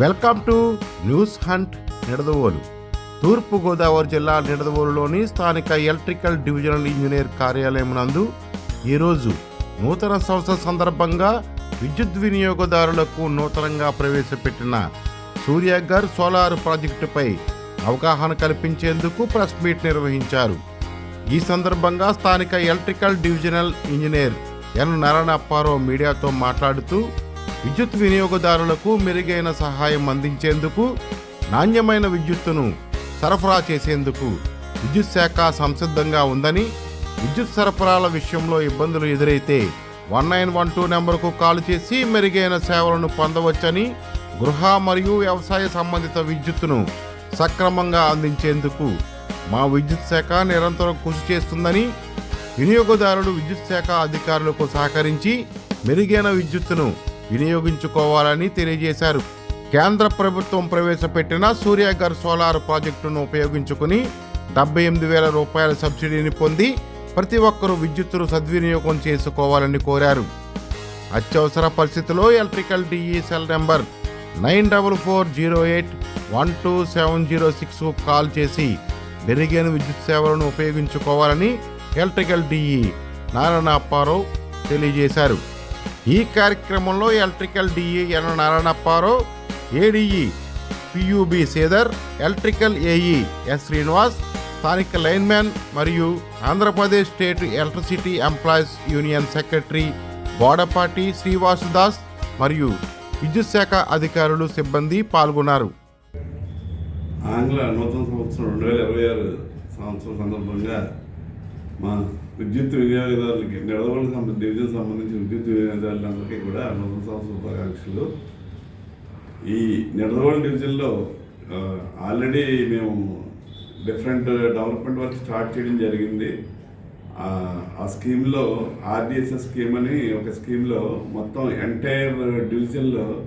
Welcome to news hunt Nidadavolu. Turpu Godavari జిల్లా నిడదవోలులోని స్థానిక ఎలక్ట్రికల్ డివిజనల్ ఇంజనీర్ కార్యాలయం నందు ఈరోజు నూతన సంవత్సర సందర్భంగా విద్యుత్ వినియోగదారులకు నూతనంగా ప్రవేశపెట్టిన సూర్యగర్ సోలార్ ప్రాజెక్టుపై అవగాహన కల్పించేందుకు ప్రెస్ మీట్ నిర్వహించారు. ఈ సందర్భంగా స్థానిక electrical divisional engineer N. Narayanapparao మీడియాతో మాట్లాడుతూ విద్యుత్ వినియోగదారులకు మెరుగైన సహాయం అందించేందుకు నాణ్యమైన విద్యుత్తును సరఫరా చేసేందుకు విద్యుత్ శాఖ సంసిద్ధంగా ఉందని విద్యుత్ సరఫరాల విషయంలో ఇబ్బందులు ఎదురైతే వన్ నైన్ వన్ టూ నెంబర్కు కాల్ చేసి మెరుగైన సేవలను పొందవచ్చని గృహ మరియు వ్యవసాయ సంబంధిత విద్యుత్తును సక్రమంగా అందించేందుకు మా విద్యుత్ శాఖ నిరంతరం కృషి చేస్తుందని వినియోగదారులు విద్యుత్ శాఖ అధికారులకు సహకరించి మెరుగైన విద్యుత్తును వినియోగించుకోవాలని తెలియజేశారు. కేంద్ర ప్రభుత్వం ప్రవేశపెట్టిన సూర్యగర్ సోలార్ ప్రాజెక్టును ఉపయోగించుకుని డెబ్బై ఎనిమిది వేల రూపాయల సబ్సిడీని పొంది ప్రతి ఒక్కరూ విద్యుత్తును సద్వినియోగం చేసుకోవాలని కోరారు. అత్యవసర పరిస్థితిలో electrical DE cell number nine double four zero eight one two seven zero six call చేసి మెరుగైన విద్యుత్ సేవలను ఉపయోగించుకోవాలని ఎలక్ట్రికల్ డిఈ నారాయణ అప్పారావు తెలియజేశారు. ఈ కార్యక్రమంలో electrical DE N Narayanapparao ADE ADE సేదర్ electrical AE S Srinivas స్థానిక లైన్మ్యాన్ మరియు Andhra Pradesh state electricity employees union secretary Bodapati Srivasudas మరియు విద్యుత్ శాఖ అధికారులు సిబ్బంది పాల్గొన్నారు. ఆంగ్ల నూతన సంవత్సరం రెండు వేల ఇరవై ఆరు సంవత్సరం సందర్భంగా మా విద్యుత్ వినియోగదారులకి నిడదవోలు డివిజన్ సంబంధించి విద్యుత్ వినియోగదారులందరికీ కూడా నూతన సంవత్సర శుభాకాంక్షలు. ఈ నిడదవోలు డివిజన్లో ఆల్రెడీ మేము డిఫరెంట్ డెవలప్మెంట్ వర్క్ స్టార్ట్ చేయడం జరిగింది. ఆ, ఆ స్కీమ్లో ఆర్డిఎస్ఎస్ స్కీమ్ అని ఒక స్కీమ్లో మొత్తం ఎంటైర్ డివిజన్లో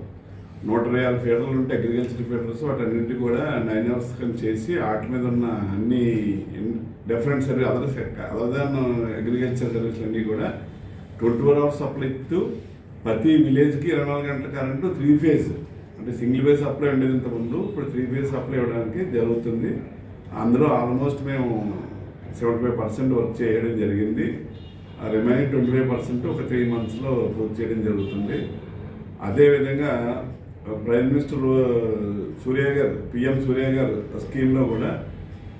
నూట ఇరవై ఆరు ఫీడర్లు ఉంటే అగ్రికల్చర్ ఫీడర్స్ వాటన్నింటి కూడా నైన్ అవర్స్ కానీ చేసి వాటి మీద ఉన్న అన్ని different service other other than agriculture service అన్నీ కూడా ట్వంటీ ఫోర్ అవర్స్ సప్లై ఇస్తూ ప్రతి విలేజ్కి ఇరవై నాలుగు గంటల కరెంటు త్రీ ఫేజ్ అంటే సింగిల్ ఫేజ్ సప్లై ఉండేది ఇంతకుముందు ఇప్పుడు త్రీ ఫేజ్ సప్లై ఇవ్వడానికి జరుగుతుంది. అందులో ఆల్మోస్ట్ మేము సెవెంటీ ఫైవ్ పర్సెంట్ వర్క్ చేయడం జరిగింది. ఆ రిమైనింగ్ ట్వంటీ ఫైవ్ పర్సెంట్ ఒక త్రీ మంత్స్లో పూర్తి చేయడం జరుగుతుంది. అదేవిధంగా ప్రైమ్ మినిస్టర్ సూర్య గారు పిఎం సూర్య గారు స్కీమ్లో కూడా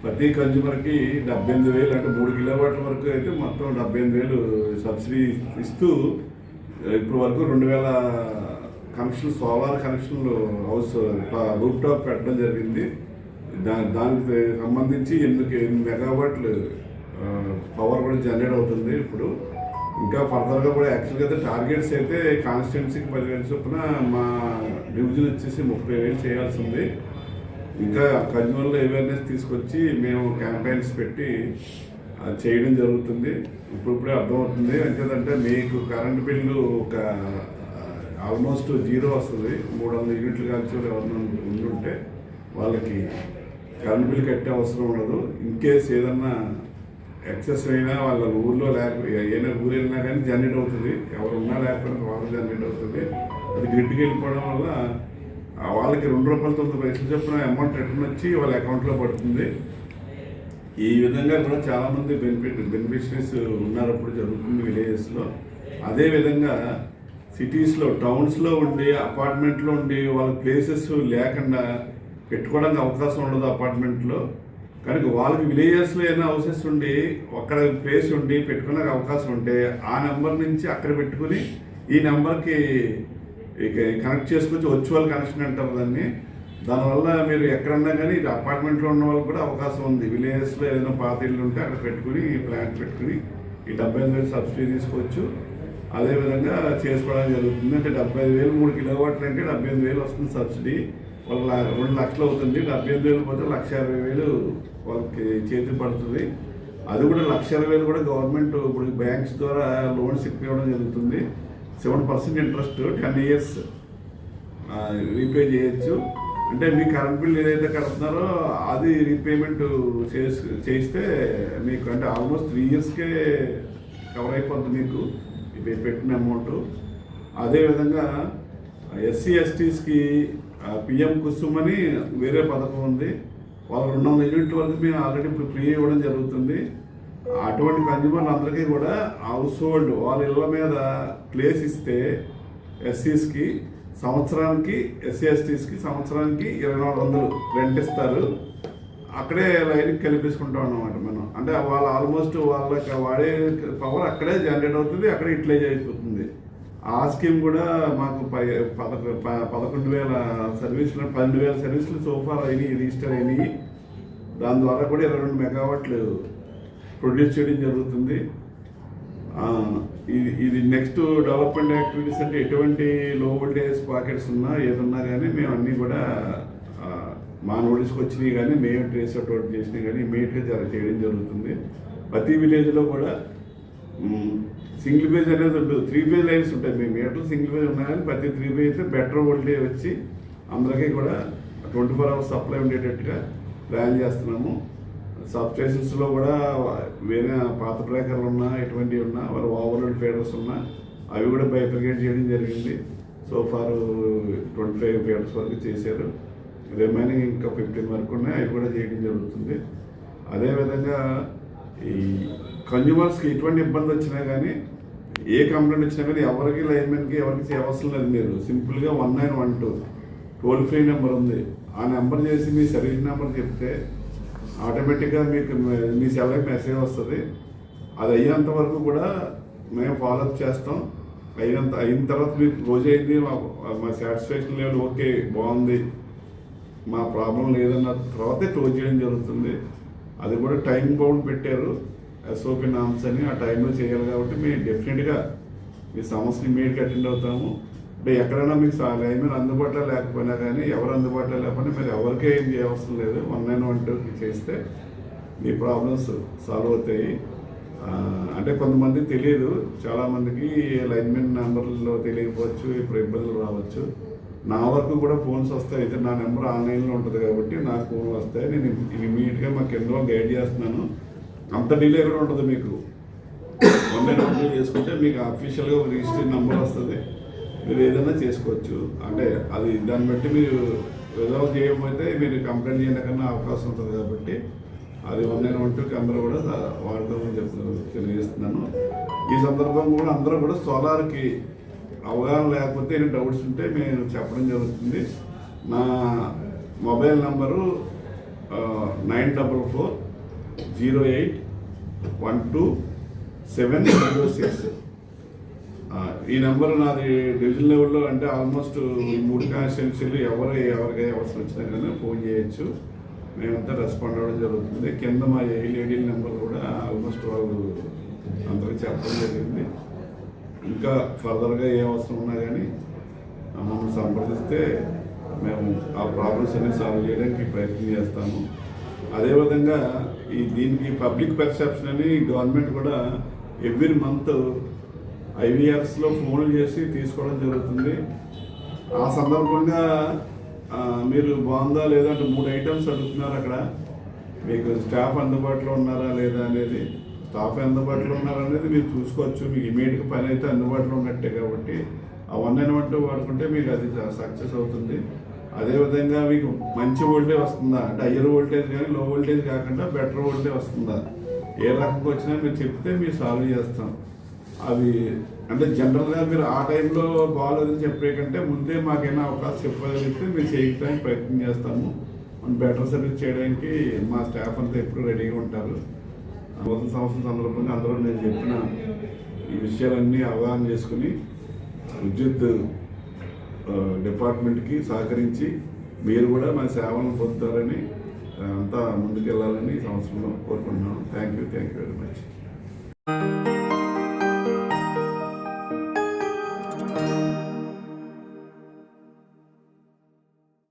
ప్రతి కన్జ్యూమర్కి డెబ్బై ఎనిమిది వేలు అంటే మూడు కిలోమీటర్ల వరకు అయితే మొత్తం డెబ్బై ఎనిమిది వేలు సబ్సిడీ ఇస్తూ ఇప్పుడు వరకు రెండు వేల కనెక్షన్లు సోలార్ కనెక్షన్లు హౌస్ రూప్ టాప్ పెట్టడం జరిగింది. దా దానికి సంబంధించి ఎనిమిది ఎనిమిది మెగావాట్లు పవర్ కూడా జనరేట్ అవుతుంది ఇప్పుడు. ఇంకా ఫర్దర్గా కూడా యాక్చువల్గా అయితే టార్గెట్స్ అయితే కాన్స్టిట్యున్సీకి పదివేలు చొప్పున మా డివిజన్ వచ్చేసి ముప్పై వేలు చేయాల్సి ఉంది. ఇంకా కన్జ్యూమర్లో అవేర్నెస్ తీసుకొచ్చి మేము క్యాంపెయిన్స్ పెట్టి అది చేయడం జరుగుతుంది. ఇప్పుడిప్పుడే అర్థమవుతుంది. అంతేదంటే మీకు కరెంట్ బిల్లు ఒక ఆల్మోస్ట్ జీరో వస్తుంది. మూడు వందల యూనిట్లు కాల్చి ఎవరైనా ఉండుంటే వాళ్ళకి కరెంట్ బిల్ కట్టే అవసరం ఉండదు. ఇన్ కేస్ ఏదన్నా ఎక్సెస్ అయినా వాళ్ళ ఊర్లో లేకపోతే ఏదైనా ఊరు వెళ్ళినా కానీ జనరేట్ అవుతుంది. ఎవరు ఉన్నా లేకపోయినా వాళ్ళు జనరేట్ అవుతుంది. అది గ్రిడ్కి వెళ్ళిపోవడం వల్ల వాళ్ళకి రెండు రూపాయల తొమ్మిది పైసలు చొప్పున అమౌంట్ రిటర్న్ వచ్చి వాళ్ళ అకౌంట్లో పడుతుంది. ఈ విధంగా కూడా చాలామంది బెనిఫిట్ బెనిఫిషరీస్ ఉన్నారప్పుడు జరుగుతుంది విలేజెస్లో. అదేవిధంగా సిటీస్లో టౌన్స్లో ఉండి అపార్ట్మెంట్లో ఉండి వాళ్ళ ప్లేసెస్ లేకుండా పెట్టుకోవడానికి అవకాశం ఉండదు అపార్ట్మెంట్లో. కనుక వాళ్ళకి విలేజెస్లో ఏదైనా హౌసెస్ ఉండి అక్కడ ప్లేస్ ఉండి పెట్టుకునే అవకాశం ఉంటే ఆ నెంబర్ నుంచి అక్కడ పెట్టుకుని ఈ నెంబర్కి కనెక్ట్ చేసుకొచ్చి వర్చువల్ కనెక్షన్ అంటారు దాన్ని దానివల్ల మీరు ఎక్కడన్నా కానీ ఇది అపార్ట్మెంట్లో ఉన్న వాళ్ళకి కూడా అవకాశం ఉంది. విలేజెస్లో ఏదైనా పాత ఇల్లు ఉంటే అక్కడ పెట్టుకుని ఈ ప్లాంట్ పెట్టుకుని ఈ డెబ్బై ఐదు వేలు సబ్సిడీ తీసుకోవచ్చు. అదేవిధంగా చేసుకోవడం జరుగుతుంది. అంటే డెబ్బై ఐదు వేలు మూడు కిలోవాట్లు అంటే డెబ్బై ఎనిమిది వేలు వస్తుంది సబ్సిడీ వాళ్ళ రెండు లక్షలు అవుతుంది. డెబ్బై ఎనిమిది వేలు పోతే లక్ష యాభై వేలు వాళ్ళకి చేతి పడుతుంది. అది కూడా లక్షల వేలు కూడా గవర్నమెంట్ ఇప్పుడు బ్యాంక్స్ ద్వారా లోన్స్ ఇప్పించడం జరుగుతుంది. Seven percent interest ten years repay చేయొచ్చు. అంటే మీ కరెంట్ బిల్ ఏదైతే కడుతున్నారో అది రీపేమెంట్ చేసి చేస్తే మీకు అంటే ఆల్మోస్ట్ త్రీ ఇయర్స్కే కవర్ అయిపోతుంది మీకు పెట్టిన అమౌంట్. అదేవిధంగా ఎస్సీ ఎస్టీస్కి పిఎం కుసుమ్ అని వేరే పథకం ఉంది. వాళ్ళ రెండు వందల యూనిట్ వరకు మేము ఆల్రెడీ ఇప్పుడు ఫ్రీ ఇవ్వడం జరుగుతుంది. అటువంటి కన్జ్యూమర్లు అందరికీ కూడా హౌస్ హోల్డ్ వాళ్ళ ఇళ్ళ మీద ప్లేస్ ఇస్తే ఎస్సీస్కి సంవత్సరానికి ఎస్సీ ఎస్టీస్కి సంవత్సరానికి ఇరవై నాలుగు వందలు రెంట్ ఇస్తారు. అక్కడే లైన్కి కలిపేసుకుంటాం అన్నమాట మనం. అంటే వాళ్ళు ఆల్మోస్ట్ వాళ్ళకి వాడే పవర్ అక్కడే జనరేట్ అవుతుంది అక్కడే యూటిలైజ్ అయిపోతుంది. ఆ స్కీమ్ కూడా మాకు పై ప- పదకొండు వేల సర్వీసులు పన్నెండు వేల సర్వీసులు సోఫార్ అయినాయి రిజిస్టర్ అయినాయి. దాని ద్వారా కూడా ఇరవై రెండు మెగావాట్లు ప్రొడ్యూస్ చేయడం జరుగుతుంది. ఇది ఇది నెక్స్ట్ డెవలప్మెంట్ యాక్టివిటీస్ అంటే ఎటువంటి లో వోల్టేజ్ పాకెట్స్ ఉన్నా ఏదున్నా కానీ మేము అన్నీ కూడా మా నోటీస్కి వచ్చినాయి కానీ మేము ట్రేస్ అవుట్ చేసినాయి కానీ ఇమీడియట్గా చేయడం జరుగుతుంది. ప్రతి విలేజ్లో కూడా సింగిల్ ఫేజ్ అనేది ఉంటుంది త్రీ ఫేజ్ లైన్స్ ఉంటాయి. మేము మీటర్లు సింగిల్ ఫేజ్ ఉన్నా కానీ ప్రతి త్రీ ఫేజ్ అయితే బెటర్ వోల్టేజ్ వచ్చి అందరికీ కూడా ట్వంటీ ఫోర్ అవర్స్ సప్లై ఉండేటట్టుగా ప్లాన్ చేస్తున్నాము. సబ్ స్టేషన్స్లో కూడా వేరే పాత బ్రేకర్లు ఉన్నా ఎటువంటివి ఉన్నా వారు ఓవర్లోడ్ ఫీడర్స్ ఉన్నా అవి కూడా బైఫర్గేట్ చేయడం జరిగింది. So far twenty five feeders వరకు చేశారు. రిమైనింగ్ ఇంకా ఫిఫ్టీన్ వరకు ఉన్నాయి. అవి కూడా చేయడం జరుగుతుంది. అదేవిధంగా ఈ కన్జ్యూమర్స్కి ఎటువంటి ఇబ్బంది వచ్చినా కానీ ఏ కంప్లైంట్ వచ్చినా కానీ ఎవరికి లైన్మెన్కి ఎవరికి చేయవలసిన లేదు. మీరు సింపుల్గా one nine one two toll free number ఉంది. ఆ నెంబర్ చేసి మీ సర్వీస్ నెంబర్ చెప్తే ఆటోమేటిక్గా మీకు మీ సెల్కి మెసేజ్ వస్తుంది. అది అయ్యేంత వరకు కూడా మేము ఫాలోఅప్ చేస్తాం. అయినంత అయిన తర్వాత మీకు క్లోజ్ అయింది. మా మా సాటిస్ఫాక్షన్ లెవెల్ ఓకే బాగుంది. మా ప్రాబ్లం లేదన్న తర్వాతే క్లోజ్ చేయడం జరుగుతుంది. అది కూడా టైం బౌండ్ పెట్టారు. ఎస్ఓపి నామ్స్ అని ఆ టైంలో చేయాలి కాబట్టి మేము డెఫినెట్గా మీ సమస్యని మీడికి అటెండ్ అవుతాము. అంటే ఎక్కడైనా మీకు లైన్మెన్ అందుబాటులో లేకపోయినా కానీ ఎవరు అందుబాటులో లేకపోయినా మీరు ఎవరికే ఏం చేయవసరం లేదు. వన్ నైన్ వన్ టూకి చేస్తే మీ ప్రాబ్లమ్స్ సాల్వ్ అవుతాయి. అంటే కొంతమంది తెలియదు. చాలామందికి లైన్మెన్ నెంబర్లో తెలియకపోవచ్చు ఇప్పుడు ఇబ్బందులు రావచ్చు. నా వరకు కూడా ఫోన్స్ వస్తాయి. అయితే నా నెంబర్ ఆన్లైన్లో ఉంటుంది కాబట్టి నాకు ఫోన్ వస్తాయి. నేను ఇమీడియట్గా మాకు కింద గైడ్ చేస్తున్నాను. అంత డిలే కూడా ఉంటుంది మీకు. వన్ నైన్ చేసుకుంటే మీకు అఫీషియల్గా ఒక రిజిస్టర్ నెంబర్ వస్తుంది. మీరు ఏదైనా చేసుకోవచ్చు. అంటే అది దాన్ని బట్టి మీరు రిజర్వ్ చేయకపోతే మీరు కంప్లైంట్ చేయడానికన్నా అవకాశం ఉంటుంది కాబట్టి అది వన్ వంటికి వన్ అందరూ కూడా వాడదామని చెప్తున్నారు తెలియజేస్తున్నాను. ఈ సందర్భం కూడా అందరూ కూడా సోలార్కి అవగాహన లేకపోతే ఏమైనా డౌట్స్ ఉంటే మేము చెప్పడం జరుగుతుంది. నా mobile number nine double four zero eight one two seven zero six ఈ నెంబర్ నాది డివిజన్ లెవెల్లో అంటే ఆల్మోస్ట్ ఈ మూడు కాన్స్టిట్యున్సీలు ఎవరు ఎవరికి అవసరం వచ్చినా కానీ ఫోన్ చేయొచ్చు. మేమంతా రెస్పాండ్ అవ్వడం జరుగుతుంది. కింద మా ఏడీల నెంబర్ కూడా ఆల్మోస్ట్ వాళ్ళు అందరికీ చెప్పడం జరిగింది. ఇంకా ఫర్దర్గా ఏ అవసరం ఉన్నా కానీ మమ్మల్ని సంప్రదిస్తే మేము ఆ ప్రాబ్లమ్స్ అన్ని సాల్వ్ చేయడానికి ప్రయత్నం చేస్తాము. అదేవిధంగా ఈ దీనికి పబ్లిక్ పర్సెప్షన్ అని గవర్నమెంట్ కూడా ఎవ్రీ మంత్ ఐవీఆర్స్లో ఫోన్లు చేసి తీసుకోవడం జరుగుతుంది. ఆ సందర్భంగా మీరు బాగుందా లేదా అంటే మూడు ఐటమ్స్ అడుగుతున్నారు అక్కడ. మీకు స్టాఫ్ అందుబాటులో ఉన్నారా లేదా అనేది స్టాఫ్ అందుబాటులో ఉన్నారా అనేది మీరు చూసుకోవచ్చు. మీకు ఇమీడియట్గా పని అయితే అందుబాటులో ఉన్నట్టే కాబట్టి అవన్నీ వన్ వాడుకుంటే మీకు అది సక్సెస్ అవుతుంది. అదేవిధంగా మీకు మంచి వోల్టేజ్ వస్తుందా? అంటే హయ్యర్ వోల్టేజ్ కానీ లో వోల్టేజ్ కాకుండా బెటర్ వోల్టేజ్ వస్తుందా? ఏ రకంగా వచ్చినా మీరు చెప్తే మీరు సాల్వ్ చేస్తాం. అవి అంటే జనరల్గా మీరు ఆ టైంలో బాగాలేదని చెప్పే కంటే ముందే మాకైనా అవకాశం చెప్పగలిగితే మేము చేయడానికి ప్రయత్నం చేస్తాము. మనం బెటర్ సర్వీస్ చేయడానికి మా స్టాఫ్ అంతా ఎప్పుడు రెడీగా ఉంటారు. నూతన సంవత్సరం సందర్భంగా అందరూ నేను చెప్పిన ఈ విషయాలన్నీ అవగాహన చేసుకుని విద్యుత్ డిపార్ట్మెంట్కి సహకరించి మీరు కూడా మా సేవలను పొందుతారని అంతా ముందుకెళ్ళాలని సంవత్సరంలో కోరుకుంటున్నాను. Thank you thank you very much